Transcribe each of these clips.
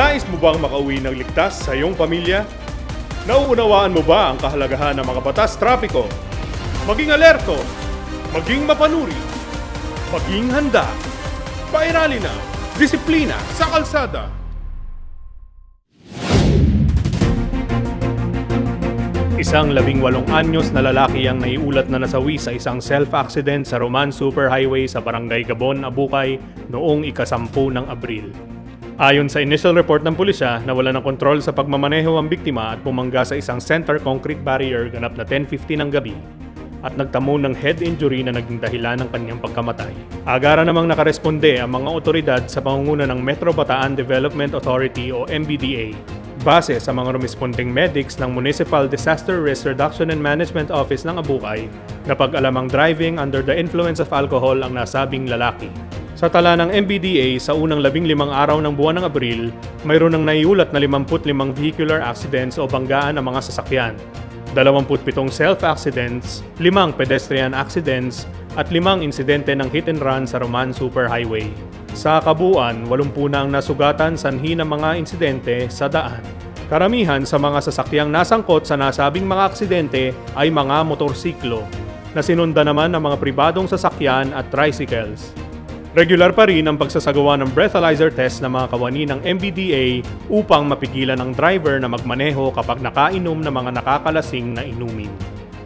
Nais mo bang makauwi ng ligtas sa iyong pamilya? Nauunawaan mo ba ang kahalagahan ng mga batas trapiko? Maging alerto, maging mapanuri, maging handa. Pairali na, disiplina sa kalsada. Isang labing walong anyos na lalaki ang naiulat na nasawi sa isang self-accident sa Roman Superhighway sa Barangay Gabon, Abukay noong ikasampu ng Abril. Ayon sa initial report ng pulisya, nawala ng kontrol sa pagmamaneho ang biktima at pumangga sa isang center concrete barrier ganap na 10.50 ng gabi at nagtamo ng head injury na naging dahilan ng kanyang pagkamatay. Agara namang nakaresponde ang mga otoridad sa pangunguna ng Metro Bataan Development Authority o MBDA base sa mga rumisponding medics ng Municipal Disaster Risk Reduction and Management Office ng Abukay na pag-alamang driving under the influence of alcohol ang nasabing lalaki. Sa tala ng MBDA sa unang labing limang araw ng buwan ng Abril, mayroon ng naiulat na 55 vehicular accidents o banggaan ng mga sasakyan, 27 self-accidents, 5 pedestrian accidents, at 5 insidente ng hit and run sa Roman Superhighway. Sa kabuuan, 80 na ang nasugatan sanhi ng mga insidente sa daan. Karamihan sa mga sasakyang nasangkot sa nasabing mga aksidente ay mga motorsiklo, na sinunda naman ng mga pribadong sasakyan at tricycles. Regular pa rin ang pagsasagawa ng breathalyzer test ng mga kawani ng MBDA upang mapigilan ang driver na magmaneho kapag nakainom ng mga nakakalasing na inumin.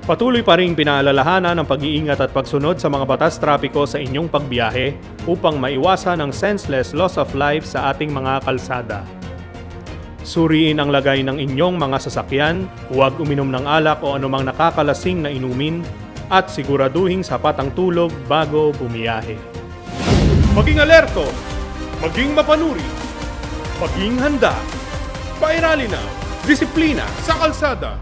Patuloy pa rin pinaalalahanan ang pag-iingat at pagsunod sa mga batas trapiko sa inyong pagbiyahe upang maiwasan ang senseless loss of life sa ating mga kalsada. Suriin ang lagay ng inyong mga sasakyan, huwag uminom ng alak o anumang nakakalasing na inumin, at siguraduhing sapat ang tulog bago bumiyahe. Maging alerto, maging mapanuri, maging handa. Pairali na, disiplina sa kalsada.